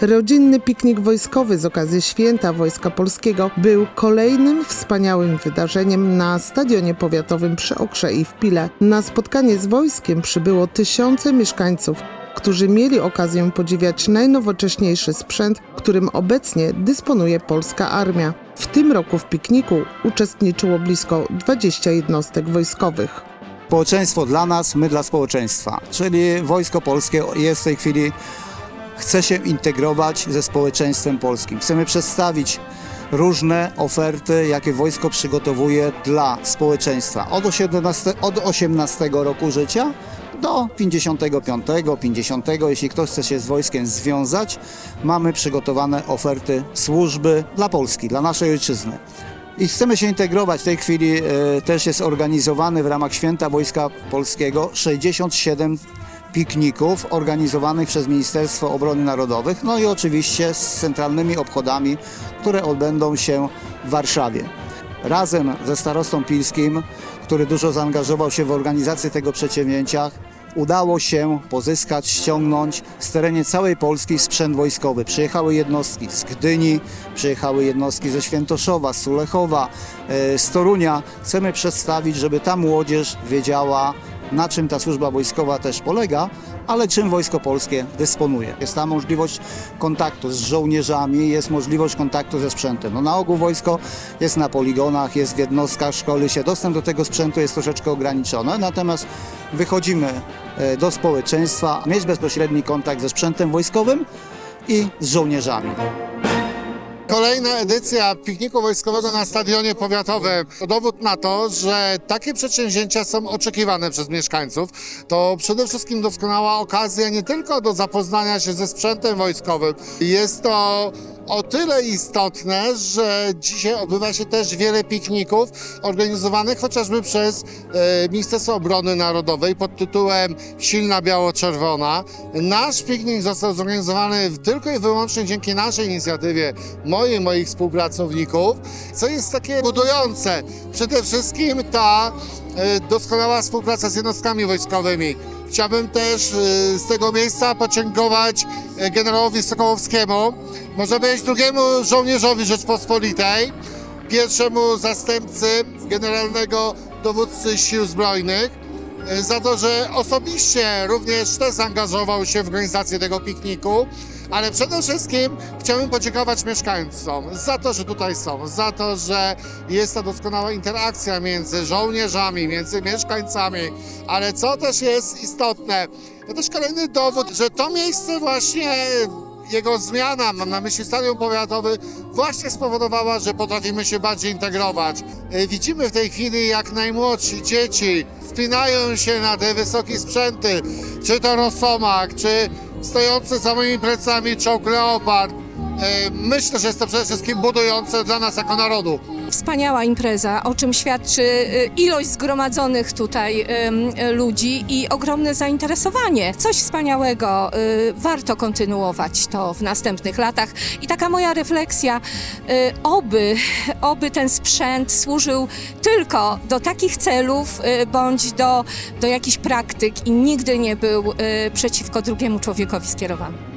Rodzinny piknik wojskowy z okazji Święta Wojska Polskiego był kolejnym wspaniałym wydarzeniem na Stadionie Powiatowym przy Okrze i w Pile. Na spotkanie z wojskiem przybyło tysiące mieszkańców, którzy mieli okazję podziwiać najnowocześniejszy sprzęt, którym obecnie dysponuje polska armia. W tym roku w pikniku uczestniczyło blisko 20 jednostek wojskowych. Społeczeństwo dla nas, my dla społeczeństwa. Czyli Wojsko Polskie jest w tej chwili, chce się integrować ze społeczeństwem polskim. Chcemy przedstawić różne oferty, jakie wojsko przygotowuje dla społeczeństwa. Od 18, od 18 roku życia do 55, 50. Jeśli ktoś chce się z wojskiem związać, mamy przygotowane oferty służby dla Polski, dla naszej ojczyzny. I chcemy się integrować. W tej chwili e, też jest organizowany w ramach Święta Wojska Polskiego 67 pikników organizowanych przez Ministerstwo Obrony Narodowych, no i oczywiście z centralnymi obchodami, które odbędą się w Warszawie. Razem ze starostą pilskim, który dużo zaangażował się w organizację tego przedsięwzięcia, udało się pozyskać, ściągnąć z terenie całej Polski sprzęt wojskowy. Przyjechały jednostki z Gdyni, przyjechały jednostki ze Świętoszowa, z Sulechowa, e, z Torunia. Chcemy przedstawić, żeby ta młodzież wiedziała, na czym ta służba wojskowa też polega, ale czym Wojsko Polskie dysponuje. Jest ta możliwość kontaktu z żołnierzami, jest możliwość kontaktu ze sprzętem. No na ogół wojsko jest na poligonach, jest w jednostkach, szkoli się. Dostęp do tego sprzętu jest troszeczkę ograniczony, natomiast wychodzimy e, do społeczeństwa, mieć bezpośredni kontakt ze sprzętem wojskowym i z żołnierzami. Kolejna edycja pikniku wojskowego na stadionie powiatowym to dowód na to, że takie przedsięwzięcia są oczekiwane przez mieszkańców. To przede wszystkim doskonała okazja nie tylko do zapoznania się ze sprzętem wojskowym. Jest to o tyle istotne, że dzisiaj odbywa się też wiele pikników organizowanych chociażby przez e, Ministerstwo Obrony Narodowej pod tytułem Silna Biało-Czerwona. Nasz piknik został zorganizowany tylko i wyłącznie dzięki naszej inicjatywie, mojej, moich współpracowników, co jest takie budujące. Przede wszystkim ta e, doskonała współpraca z jednostkami wojskowymi. Chciałbym też e, z tego miejsca podziękować e, generałowi Sokołowskiemu, może być drugiemu żołnierzowi Rzeczpospolitej, pierwszemu zastępcy generalnego dowódcy Sił Zbrojnych, e, za to, że osobiście również też zaangażował się w organizację tego pikniku, ale przede wszystkim chciałbym podziękować mieszkańcom za to, że tutaj są, za to, że jest ta doskonała interakcja między żołnierzami, między mieszkańcami, ale co też jest istotne, to też kolejny dowód, że to miejsce właśnie jego zmiana, mam na myśli stadion powiatowy, właśnie spowodowała, że potrafimy się bardziej integrować. E, Widzimy w tej chwili, jak najmłodsi dzieci wspinają się na te wysokie sprzęty, czy to Rosomak, czy stojący za moimi plecami czołg Leopard. E, Myślę, że jest to przede wszystkim budujące dla nas jako narodu. Wspaniała impreza, o czym świadczy y, ilość zgromadzonych tutaj ym, y, ludzi i ogromne zainteresowanie. Coś wspaniałego, y, warto kontynuować to w następnych latach. I taka moja refleksja, y, oby, oby ten sprzęt służył tylko do takich celów y, bądź do, do jakichś praktyk i nigdy nie był y, przeciwko drugiemu człowiekowi skierowany.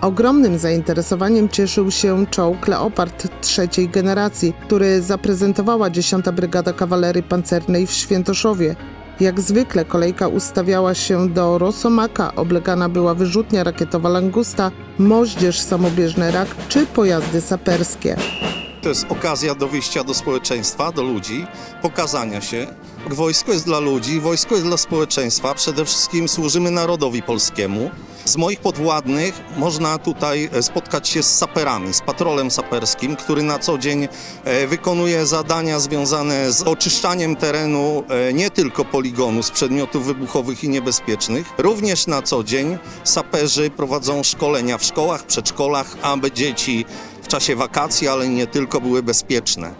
Ogromnym zainteresowaniem cieszył się czołg Leopard trzeciej generacji, który zaprezentowała 10. Brygada Kawalerii Pancernej w Świętoszowie. Jak zwykle kolejka ustawiała się do Rosomaka, oblegana była wyrzutnia rakietowa Langusta, moździerz samobieżny rak czy pojazdy saperskie. To jest okazja do wyjścia do społeczeństwa, do ludzi, pokazania się. Wojsko jest dla ludzi, wojsko jest dla społeczeństwa. Przede wszystkim służymy narodowi polskiemu. Z moich podwładnych można tutaj e, spotkać się z saperami, z patrolem saperskim, który na co dzień e, wykonuje zadania związane z oczyszczaniem terenu e, nie tylko poligonu z przedmiotów wybuchowych i niebezpiecznych. Również na co dzień saperzy prowadzą szkolenia w szkołach, przedszkolach, aby dzieci w czasie wakacji, ale nie tylko, były bezpieczne.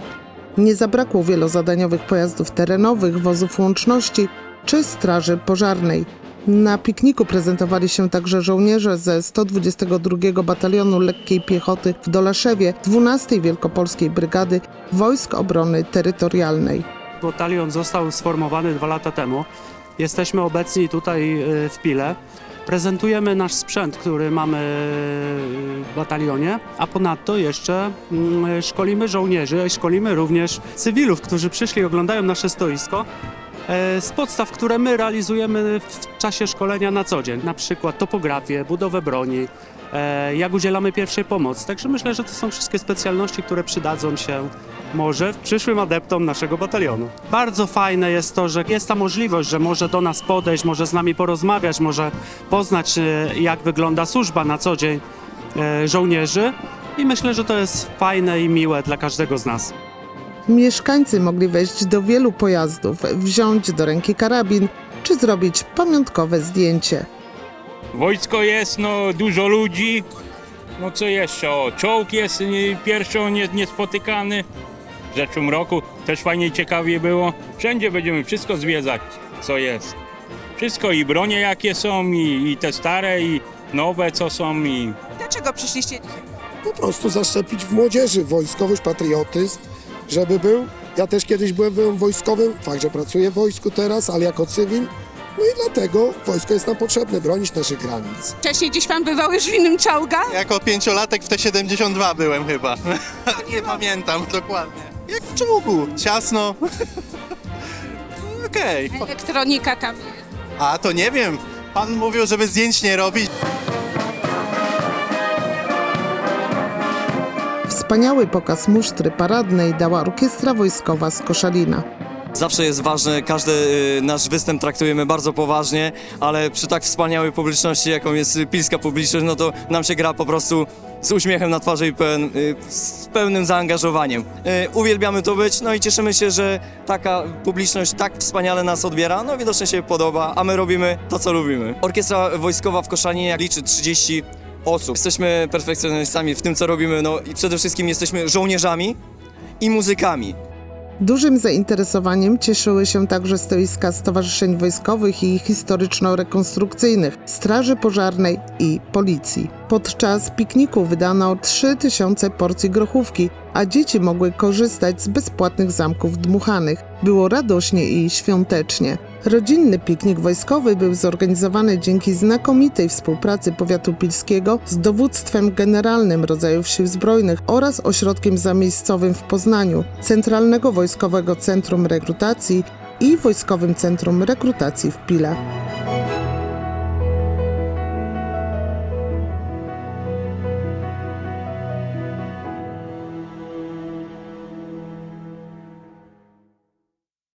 Nie zabrakło wielozadaniowych pojazdów terenowych, wozów łączności czy straży pożarnej. Na pikniku prezentowali się także żołnierze ze 122 Batalionu Lekkiej Piechoty w Dolaszewie 12 Wielkopolskiej Brygady Wojsk Obrony Terytorialnej. Batalion został sformowany dwa lata temu. Jesteśmy obecni tutaj y, w Pile. Prezentujemy nasz sprzęt, który mamy w batalionie, a ponadto jeszcze mm, szkolimy żołnierzy, szkolimy również cywilów, którzy przyszli oglądają nasze stoisko z podstaw, które my realizujemy w czasie szkolenia na co dzień, na przykład topografię, budowę broni, e, jak udzielamy pierwszej pomocy. Także myślę, że to są wszystkie specjalności, które przydadzą się może przyszłym adeptom naszego batalionu. Bardzo fajne jest to, że jest ta możliwość, że może do nas podejść, może z nami porozmawiać, może poznać, e, jak wygląda służba na co dzień e, żołnierzy. I myślę, że to jest fajne i miłe dla każdego z nas. Mieszkańcy mogli wejść do wielu pojazdów, wziąć do ręki karabin czy zrobić pamiątkowe zdjęcie. Wojsko jest, no dużo ludzi. No co jeszcze? O, czołg jest y, pierwszą nie, niespotykany. W zeszłym roku też fajnie i ciekawie było. Wszędzie będziemy wszystko zwiedzać, co jest. Wszystko i bronie jakie są, i, i te stare, i nowe co są, i Dlaczego przyszliście po prostu zaszczepić w młodzieży wojskowość, patriotyzm, żeby był. Ja też kiedyś byłem byłem wojskowym, fakt, że pracuję w wojsku teraz, ale jako cywil. No i dlatego wojsko jest nam potrzebne, bronić naszych granic. Wcześniej gdzieś pan bywał już w innym czołga? Jako pięciolatek w T-72 byłem chyba. Nie pamiętam dokładnie. Jak w czołgu. Ciasno. Okej. Elektronika tam jest. A to nie wiem. Pan mówił, żeby zdjęć nie robić. Wspaniały pokaz musztry paradnej dała orkiestra wojskowa z Koszalina. Zawsze jest ważne, każdy y, nasz występ traktujemy bardzo poważnie, ale przy tak wspaniałej publiczności, jaką jest pilska publiczność, no to nam się gra po prostu z uśmiechem na twarzy i pełen, y, z pełnym zaangażowaniem. Y, Uwielbiamy tu być, no i cieszymy się, że taka publiczność tak wspaniale nas odbiera, no widocznie się podoba, a my robimy to, co lubimy. Orkiestra wojskowa w Koszalinie liczy 30 osób. Jesteśmy perfekcjonistami w tym, co robimy, no i przede wszystkim jesteśmy żołnierzami i muzykami. Dużym zainteresowaniem cieszyły się także stoiska stowarzyszeń wojskowych i historyczno-rekonstrukcyjnych, Straży Pożarnej i Policji. Podczas pikniku wydano 3000 porcji grochówki, a dzieci mogły korzystać z bezpłatnych zamków dmuchanych. Było radośnie i świątecznie. Rodzinny piknik wojskowy był zorganizowany dzięki znakomitej współpracy powiatu pilskiego z dowództwem generalnym rodzajów sił zbrojnych oraz ośrodkiem zamiejscowym w Poznaniu, Centralnego Wojskowego Centrum Rekrutacji i Wojskowym Centrum Rekrutacji w Pile.